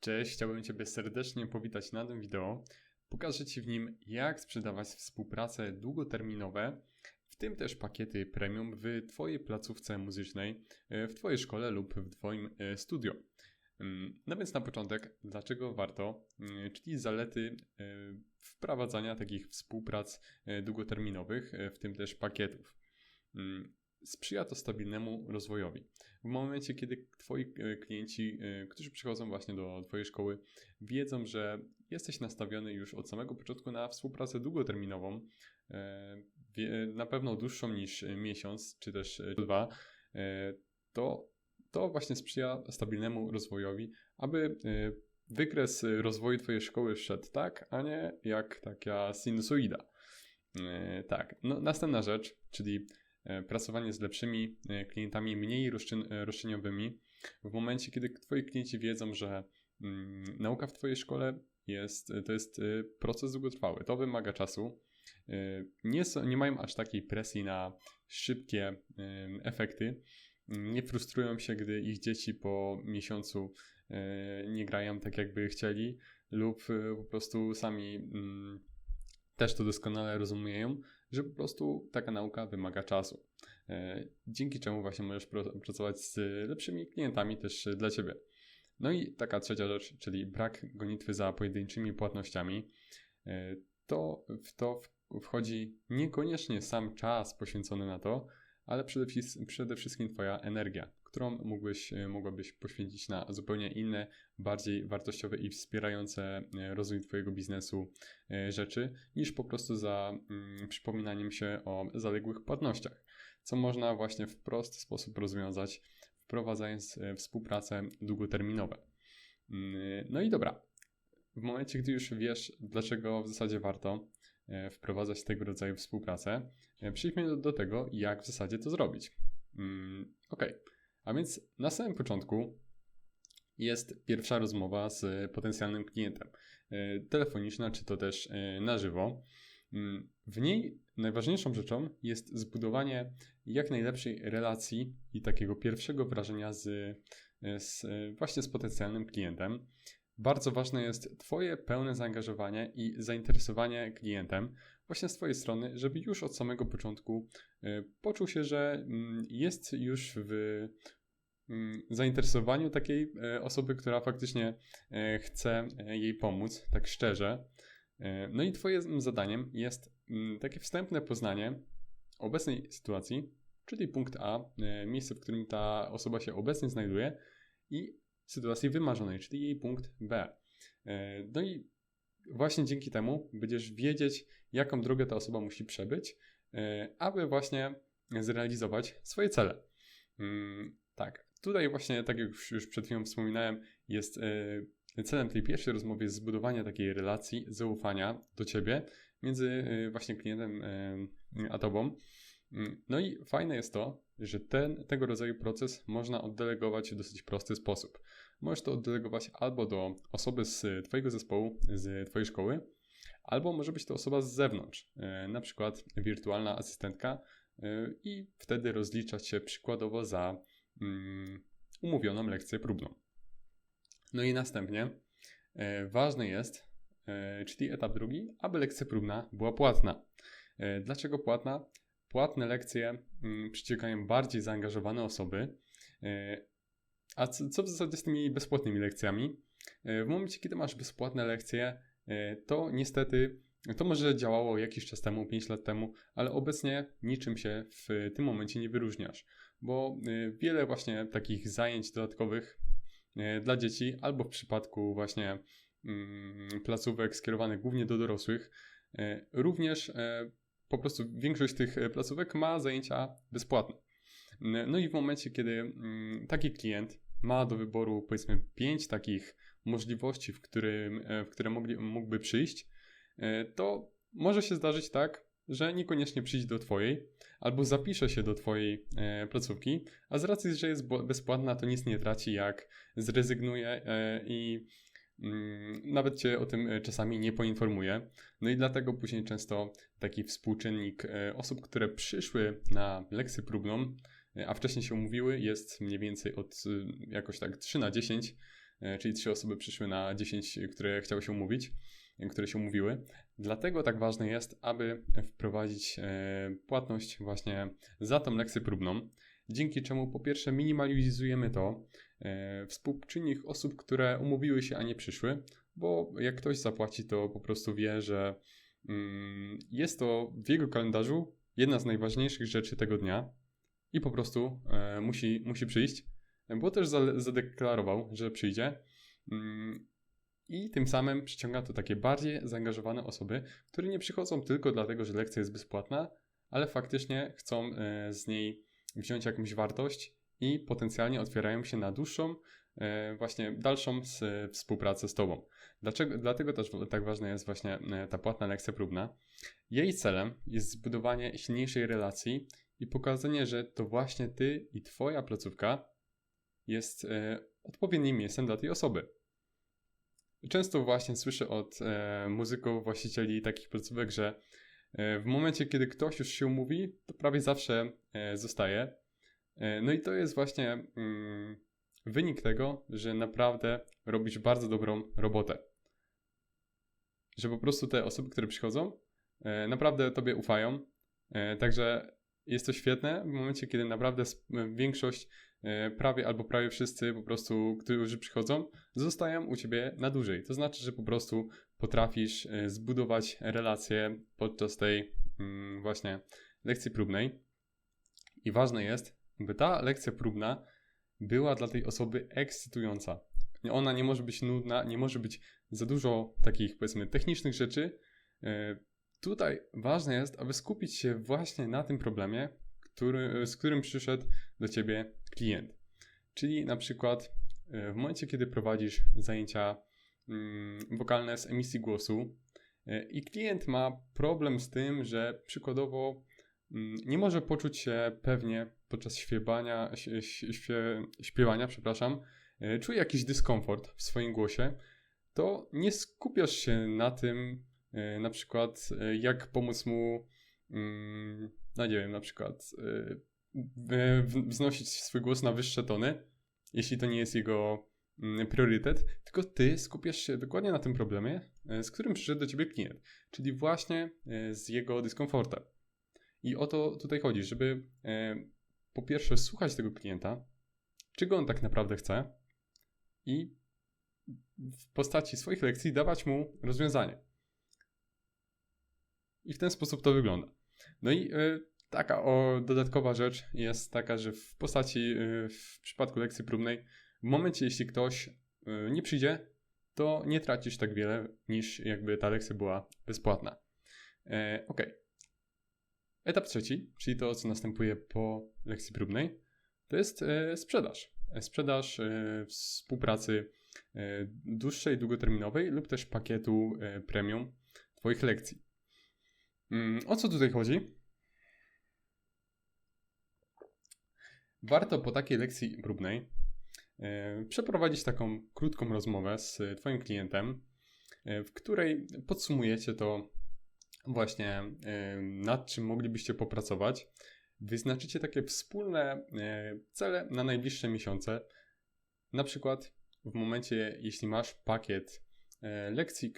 Cześć, chciałbym Ciebie serdecznie powitać na tym wideo. Pokażę Ci w nim, jak sprzedawać współprace długoterminowe, w tym też pakiety premium w Twojej placówce muzycznej, w Twojej szkole lub w Twoim e, studio. Mm, no więc na początek, dlaczego warto, mm, czyli zalety e, wprowadzania takich współprac e, długoterminowych, w tym też pakietów. Sprzyja to stabilnemu rozwojowi. W momencie, kiedy Twoi e, klienci, e, którzy przychodzą właśnie do Twojej szkoły, wiedzą, że jesteś nastawiony już od samego początku na współpracę długoterminową, e, na pewno dłuższą niż miesiąc czy też dwa, to to właśnie sprzyja stabilnemu rozwojowi, aby wykres rozwoju Twojej szkoły szedł tak, a nie jak taka sinusoida. Tak, no, następna rzecz, czyli pracowanie z lepszymi e, klientami, mniej e, roszczeniowymi, w momencie, kiedy Twoi klienci wiedzą, że mm, nauka w Twojej szkole jest, to jest proces długotrwały, to wymaga czasu. Nie, nie mają aż takiej presji na szybkie efekty. Nie frustrują się, gdy ich dzieci po miesiącu nie grają tak, jakby chcieli, lub po prostu sami mm, też to doskonale rozumieją, że po prostu taka nauka wymaga czasu. E, dzięki czemu właśnie możesz pracować z lepszymi klientami też dla Ciebie. No i taka trzecia rzecz, czyli brak gonitwy za pojedynczymi płatnościami. E, to w to wchodzi niekoniecznie sam czas poświęcony na to, ale przede wszystkim Twoja energia, którą mógłbyś, e, mogłabyś poświęcić na zupełnie inne, bardziej wartościowe i wspierające e, rozwój Twojego biznesu e, rzeczy, niż po prostu za mm, przypominaniem się o zaległych płatnościach, co można właśnie w prosty sposób rozwiązać, wprowadzając współpracę długoterminowe. Mm, no i dobra, w momencie, gdy już wiesz, dlaczego w zasadzie warto wprowadzać tego rodzaju współpracę, przejdźmy do, tego, jak w zasadzie to zrobić. Mm, ok. A więc na samym początku jest pierwsza rozmowa z potencjalnym klientem, e, telefoniczna czy to też e, na żywo. Mm, w niej najważniejszą rzeczą jest zbudowanie jak najlepszej relacji i takiego pierwszego wrażenia z, e, z, właśnie z potencjalnym klientem. Bardzo ważne jest Twoje pełne zaangażowanie i zainteresowanie klientem, właśnie z Twojej strony, żeby już od samego początku poczuł się, że mm, jest już w zainteresowaniu takiej e, osoby, która faktycznie e, chce e, jej pomóc, tak szczerze. No i Twoim zadaniem jest mm, takie wstępne poznanie obecnej sytuacji, czyli punkt A, miejsce, w którym ta osoba się obecnie znajduje, i sytuacji wymarzonej, czyli jej punkt B. No i właśnie dzięki temu będziesz wiedzieć, jaką drogę ta osoba musi przebyć, aby właśnie zrealizować swoje cele. Mm, tak, Tutaj właśnie, tak jak już, przed chwilą wspominałem, jest e, celem tej pierwszej rozmowy jest zbudowanie takiej relacji, zaufania do Ciebie między e, właśnie klientem e, a Tobą. Mm, no i fajne jest to, że ten, tego rodzaju proces można oddelegować w dosyć prosty sposób. Możesz to oddelegować albo do osoby z Twojego zespołu, z Twojej szkoły, albo może być to osoba z zewnątrz, na przykład wirtualna asystentka i wtedy rozliczać się przykładowo za umówioną lekcję próbną. No i następnie e, ważny jest, e, czyli etap drugi, aby lekcja próbna była płatna. E, dlaczego płatna? Płatne lekcje mm, przyciągają bardziej zaangażowane osoby. A co w zasadzie z tymi bezpłatnymi lekcjami? W momencie, kiedy masz bezpłatne lekcje, to niestety to może działało jakiś czas temu, 5 lat temu, ale obecnie niczym się w tym momencie nie wyróżniasz bo y, wiele właśnie takich zajęć dodatkowych y, dla dzieci, albo w przypadku właśnie mm, placówek skierowanych głównie do dorosłych, y, również po prostu większość tych placówek ma zajęcia bezpłatne. No i w momencie, kiedy mm, taki klient ma do wyboru powiedzmy pięć takich możliwości, w, którym, w które mogli, mógłby przyjść, to może się zdarzyć tak, że niekoniecznie przyjdzie do Twojej, albo zapisze się do Twojej e, placówki, a z racji, że jest bezpłatna, to nic nie traci, jak zrezygnuje e, i mm, nawet Cię o tym e, czasami nie poinformuje. No i dlatego później często taki współczynnik e, osób, które przyszły na lekcję próbną, e, a wcześniej się umówiły, jest mniej więcej od e, jakoś tak 3 na 10 e, czyli trzy osoby przyszły na 10, które chciały się umówić, które się umówiły. Dlatego tak ważne jest, aby wprowadzić płatność właśnie za tą lekcję próbną, dzięki czemu po pierwsze minimalizujemy to, współczynnik osób, które umówiły się, a nie przyszły, bo jak ktoś zapłaci, to po prostu wie, że mm, jest to w jego kalendarzu jedna z najważniejszych rzeczy tego dnia i po prostu e, musi, musi przyjść, bo też zadeklarował, że przyjdzie. I tym samym przyciąga to takie bardziej zaangażowane osoby, które nie przychodzą tylko dlatego, że lekcja jest bezpłatna, ale faktycznie chcą e, z niej wziąć jakąś wartość i potencjalnie otwierają się na dłuższą, e, właśnie dalszą współpracę z Tobą. Dlaczego, dlatego też tak ważna jest właśnie e, ta płatna lekcja próbna. Jej celem jest zbudowanie silniejszej relacji i pokazanie, że to właśnie Ty i Twoja placówka jest odpowiednim miejscem dla tej osoby. Często właśnie słyszę od e, muzyków, właścicieli takich placówek, że w momencie, kiedy ktoś już się umówi, to prawie zawsze zostaje. No i to jest właśnie mm, wynik tego, że naprawdę robisz bardzo dobrą robotę że po prostu te osoby, które przychodzą, e, naprawdę tobie ufają. E, także jest to świetne w momencie, kiedy naprawdę większość, e, prawie albo prawie wszyscy po prostu, którzy przychodzą, zostają u ciebie na dłużej. To znaczy, że po prostu potrafisz zbudować relacje podczas tej mm, właśnie lekcji próbnej. I ważne jest, by ta lekcja próbna była dla tej osoby ekscytująca. Ona nie może być nudna, nie może być za dużo takich, powiedzmy, technicznych rzeczy. E, tutaj ważne jest, aby skupić się właśnie na tym problemie, który, z którym przyszedł do ciebie klient. Czyli na przykład e, w momencie, kiedy prowadzisz zajęcia mm, wokalne z emisji głosu e, i klient ma problem z tym, że przykładowo mm, nie może poczuć się pewnie podczas śpiewania, śpie, śpiewania, przepraszam, czuje jakiś dyskomfort w swoim głosie, to nie skupiasz się na tym, e, na przykład, e, jak pomóc mu, mm, no nie wiem, na przykład e, wznosić swój głos na wyższe tony, jeśli to nie jest jego mm, priorytet, tylko ty skupiasz się dokładnie na tym problemie, z którym przyszedł do ciebie klient, czyli właśnie z jego dyskomfortem. I o to tutaj chodzi, żeby po pierwsze słuchać tego klienta, czego on tak naprawdę chce i w postaci swoich lekcji dawać mu rozwiązanie. I w ten sposób to wygląda. No i y, taka o, dodatkowa rzecz jest taka, że w postaci, y, w przypadku lekcji próbnej, w momencie jeśli ktoś y, nie przyjdzie, to nie tracisz tak wiele, niż jakby ta lekcja była bezpłatna. E, ok. Etap trzeci, czyli to, co następuje po lekcji próbnej, to jest e, sprzedaż. E, sprzedaż e, współpracy E, dłuższej, długoterminowej lub też pakietu e, premium Twoich lekcji. Mm, o co tutaj chodzi? Warto po takiej lekcji próbnej e, przeprowadzić taką krótką rozmowę z Twoim klientem, w której podsumujecie to właśnie nad czym moglibyście popracować. Wyznaczycie takie wspólne cele na najbliższe miesiące. Na przykład w momencie, jeśli masz pakiet e, lekcji,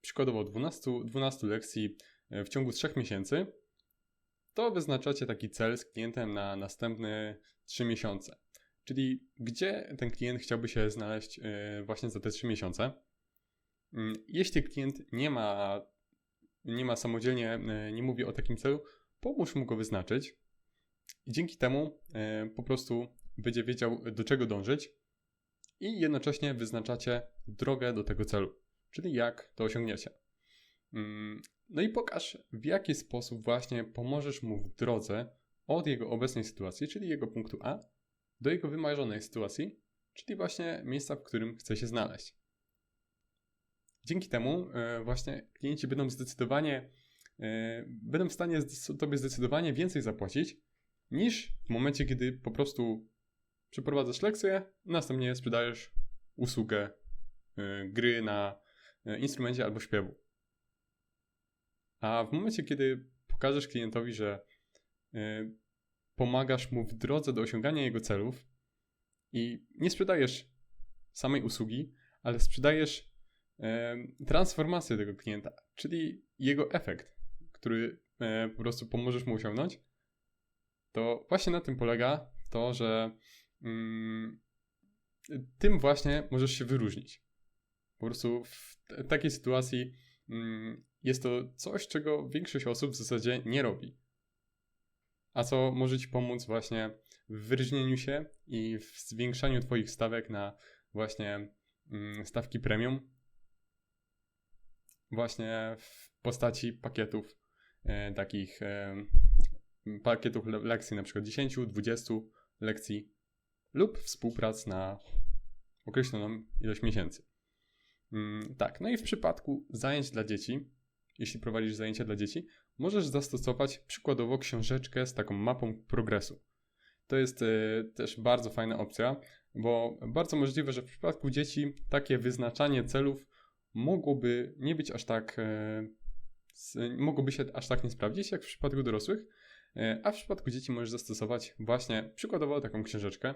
przykładowo 12, 12 lekcji e, w ciągu 3 miesięcy, to wyznaczacie taki cel z klientem na następne 3 miesiące. Czyli gdzie ten klient chciałby się znaleźć e, właśnie za te 3 miesiące. Mm, jeśli klient nie ma, nie ma samodzielnie, nie mówi o takim celu, pomóż mu go wyznaczyć i dzięki temu po prostu będzie wiedział, do czego dążyć i jednocześnie wyznaczacie drogę do tego celu, czyli jak to osiągniecie. Mm, no i pokaż, w jaki sposób właśnie pomożesz mu w drodze od jego obecnej sytuacji, czyli jego punktu A, do jego wymarzonej sytuacji, czyli właśnie miejsca, w którym chce się znaleźć. Dzięki temu e, właśnie klienci będą zdecydowanie, e, będą w stanie tobie zdecydowanie więcej zapłacić, niż w momencie, kiedy po prostu przeprowadzasz lekcję, następnie sprzedajesz usługę y, gry na instrumencie albo śpiewu. A w momencie, kiedy pokażesz klientowi, że y, pomagasz mu w drodze do osiągania jego celów i nie sprzedajesz samej usługi, ale sprzedajesz e, transformację tego klienta, czyli jego efekt, który e, po prostu pomożesz mu osiągnąć, to właśnie na tym polega to, że mm, tym właśnie możesz się wyróżnić. Po prostu w takiej sytuacji jest to coś, czego większość osób w zasadzie nie robi. A co może Ci pomóc właśnie w wyróżnieniu się i w zwiększaniu Twoich stawek na właśnie mm, stawki premium, właśnie w postaci pakietów e, takich e, pakietów lekcji, na przykład 10, 20 lekcji lub współprac na określoną ilość miesięcy. Mm, tak, no i w przypadku zajęć dla dzieci, jeśli prowadzisz zajęcia dla dzieci, możesz zastosować przykładowo książeczkę z taką mapą progresu. To jest y, też bardzo fajna opcja, bo bardzo możliwe, że w przypadku dzieci takie wyznaczanie celów mogłoby nie być aż tak, y, mogłoby się aż tak nie sprawdzić, jak w przypadku dorosłych, a w przypadku dzieci możesz zastosować właśnie przykładowo taką książeczkę,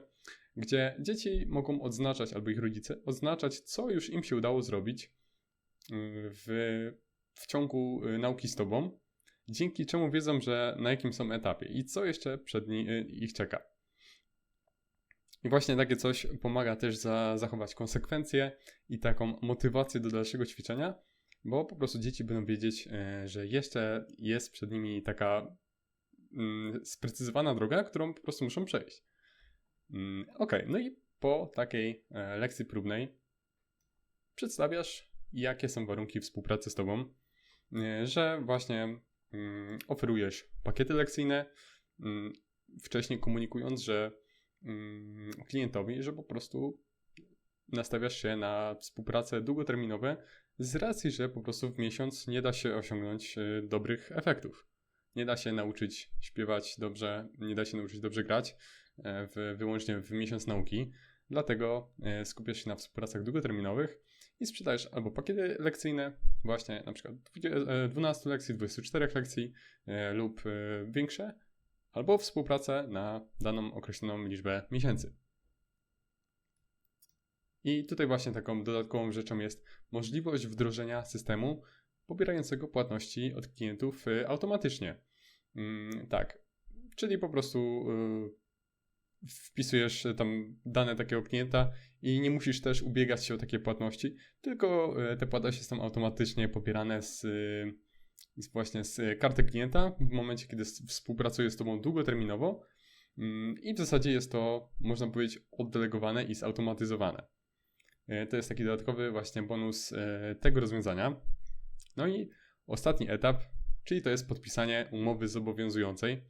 gdzie dzieci mogą odznaczać, albo ich rodzice, odznaczać, co już im się udało zrobić w, w ciągu nauki z tobą, dzięki czemu wiedzą, że na jakim są etapie i co jeszcze przed ni- y, ich czeka. I właśnie takie coś pomaga też za, zachować konsekwencje i taką motywację do dalszego ćwiczenia, bo po prostu dzieci będą wiedzieć, że jeszcze jest przed nimi taka sprecyzowana droga, którą po prostu muszą przejść. Mm, ok, no i po takiej e, lekcji próbnej przedstawiasz, jakie są warunki współpracy z Tobą, y, że właśnie Mm, oferujesz pakiety lekcyjne, mm, wcześniej komunikując, że mm, klientowi, że po prostu nastawiasz się na współpracę długoterminowe z racji, że po prostu w miesiąc nie da się osiągnąć e, dobrych efektów. Nie da się nauczyć śpiewać dobrze, nie da się nauczyć dobrze grać e, w, wyłącznie w miesiąc nauki. Dlatego e, skupiasz się na współpracach długoterminowych i sprzedajesz albo pakiety lekcyjne, właśnie na przykład 12 e, lekcji, 24 lekcji lub większe, albo współpracę na daną określoną liczbę miesięcy. I tutaj właśnie taką dodatkową rzeczą jest możliwość wdrożenia systemu pobierającego płatności od klientów automatycznie. Mm, tak, czyli po prostu wpisujesz tam dane takiego klienta i nie musisz też ubiegać się o takie płatności, tylko e, te płatności są automatycznie pobierane z, z właśnie z karty klienta w momencie, kiedy współpracuje z Tobą długoterminowo mm, i w zasadzie jest to, można powiedzieć, oddelegowane i zautomatyzowane. To jest taki dodatkowy właśnie bonus tego rozwiązania. No i ostatni etap, czyli to jest podpisanie umowy zobowiązującej.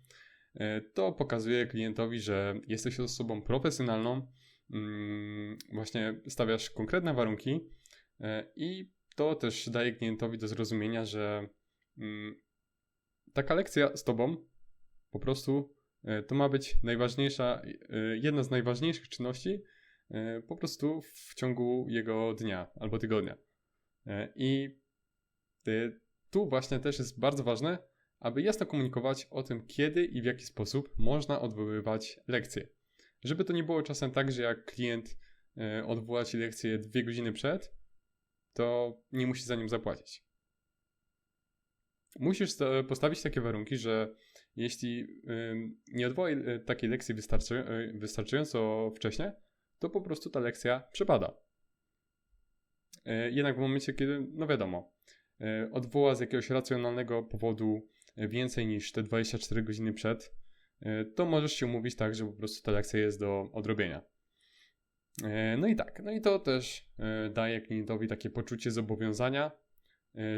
E, to pokazuje klientowi, że jesteś osobą profesjonalną, mm, właśnie stawiasz konkretne warunki e, i to też daje klientowi do zrozumienia, że mm, taka lekcja z tobą po prostu e, to ma być najważniejsza, jedna z najważniejszych czynności po prostu w ciągu jego dnia albo tygodnia. I tu właśnie też jest bardzo ważne, aby jasno komunikować o tym, kiedy i w jaki sposób można odwoływać lekcje. Żeby to nie było czasem tak, że jak klient e, odwoła ci lekcję dwie godziny przed, to nie musi za nim zapłacić. Musisz postawić takie warunki, że jeśli nie odwoła e, takiej lekcji e, wystarczająco wcześnie, to po prostu ta lekcja przepada. Jednak w momencie, kiedy, no wiadomo, odwoła z jakiegoś racjonalnego powodu więcej niż te 24 godziny przed, e, to możesz się umówić tak, że po prostu ta lekcja jest do odrobienia. E, no i tak, no i to też e, daje klientowi takie poczucie zobowiązania,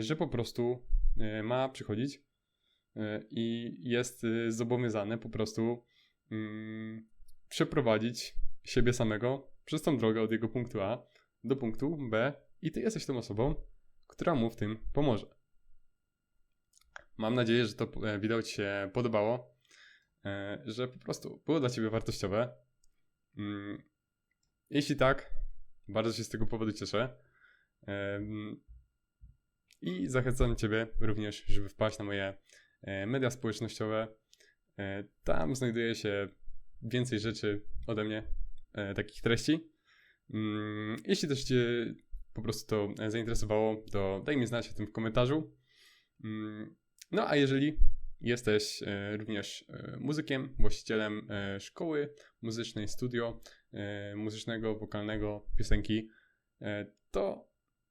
że po prostu ma przychodzić i jest zobowiązany po prostu mm, przeprowadzić siebie samego przez tą drogę od jego punktu A do punktu B i ty jesteś tą osobą, która mu w tym pomoże. Mam nadzieję, że to e, wideo Ci się podobało, e, że po prostu było dla Ciebie wartościowe. Mm, jeśli tak, bardzo się z tego powodu cieszę. I zachęcam Ciebie również, żeby wpaść na moje e, media społecznościowe. Tam znajduje się więcej rzeczy ode mnie, takich treści. Mm, Jeśli też Cię po prostu to zainteresowało, to daj mi znać o tym w komentarzu. Mm, No a jeżeli jesteś e, również e, muzykiem, właścicielem e, szkoły muzycznej, studio muzycznego, wokalnego, piosenki, to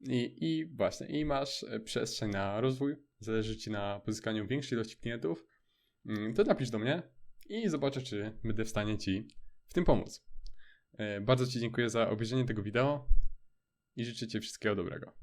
i, i właśnie, i masz przestrzeń na rozwój, zależy Ci na pozyskaniu większej ilości klientów, mm, to napisz do mnie i zobaczę, czy będę w stanie Ci w tym pomóc. Bardzo Ci dziękuję za obejrzenie tego wideo i życzę Ci wszystkiego dobrego.